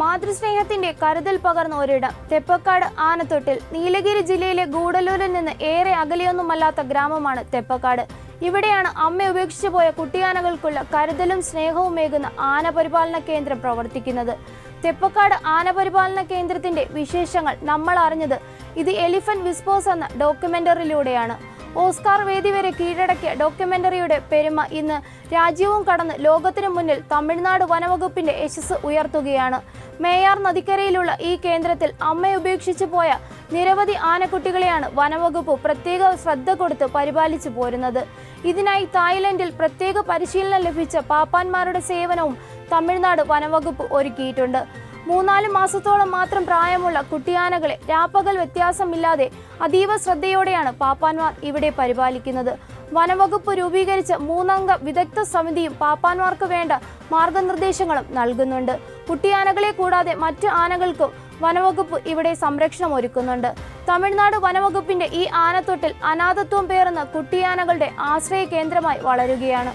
മാതൃസ്നേഹത്തിന്റെ കരുതൽ പകർന്ന ഒരിടം. തെപ്പക്കാട് ആനത്തൊട്ടിൽ നീലഗിരി ജില്ലയിലെ ഗൂഡല്ലൂരിൽ നിന്ന് ഏറെ അകലെയൊന്നുമല്ലാത്ത ഗ്രാമമാണ് തെപ്പക്കാട്. ഇവിടെയാണ് അമ്മ ഉപേക്ഷിച്ചു പോയ കുട്ടിയാനകൾക്കുള്ള കരുതലും സ്നേഹവും ഏകുന്ന ആന പരിപാലന കേന്ദ്രം പ്രവർത്തിക്കുന്നത്. തെപ്പക്കാട് ആന പരിപാലന കേന്ദ്രത്തിന്റെ വിശേഷങ്ങൾ നമ്മൾ അറിഞ്ഞത് ഇത് എലിഫന്റ് വിസ്പോസ് എന്ന ഡോക്യുമെന്ററിയിലൂടെയാണ്. ഓസ്കാർ വേദി വരെ കീഴടക്കിയ ഡോക്യുമെന്ററിയുടെ പെരുമ ഇന്ന് രാജ്യവും കടന്ന് ലോകത്തിനു മുന്നിൽ തമിഴ്നാട് വനവകുപ്പിന്റെ യശസ് ഉയർത്തുകയാണ്. മേയാർ നദിക്കരയിലുള്ള ഈ കേന്ദ്രത്തിൽ അമ്മയെ ഉപേക്ഷിച്ചു പോയ നിരവധി ആനക്കുട്ടികളെയാണ് വനവകുപ്പ് പ്രത്യേക ശ്രദ്ധ കൊടുത്ത് പരിപാലിച്ചു പോരുന്നത്. ഇതിനായി തായ്ലൻഡിൽ പ്രത്യേക പരിശീലനം ലഭിച്ച പാപ്പാന്മാരുടെ സേവനവും തമിഴ്നാട് വനവകുപ്പ് ഒരുക്കിയിട്ടുണ്ട്. മൂന്നാൽ മാസത്തോളം മാത്രം പ്രായമുള്ള കുട്ടിയാനകളെ രാപ്പകൽ വ്യത്യാസമില്ലാതെ അതീവ ശ്രദ്ധയോടെയാണ് പാപ്പാന്മാർ ഇവിടെ പരിപാലിക്കുന്നത്. വനവകുപ്പ് രൂപീകരിച്ച മൂന്നംഗ വിദഗ്ധ സമിതിയും പാപ്പാന്മാർക്ക് വേണ്ട മാർഗനിർദ്ദേശങ്ങളും നൽകുന്നുണ്ട്. കുട്ടിയാനകളെ കൂടാതെ മറ്റ് ആനകൾക്കും വനവകുപ്പ് ഇവിടെ സംരക്ഷണം ഒരുക്കുന്നുണ്ട്. തമിഴ്നാട് വനവകുപ്പിന്റെ ഈ ആനത്തൊട്ടിൽ അനാഥത്വം പേറുന്ന കുട്ടിയാനകളുടെ ആശ്രയ കേന്ദ്രമായി വളരുകയാണ്.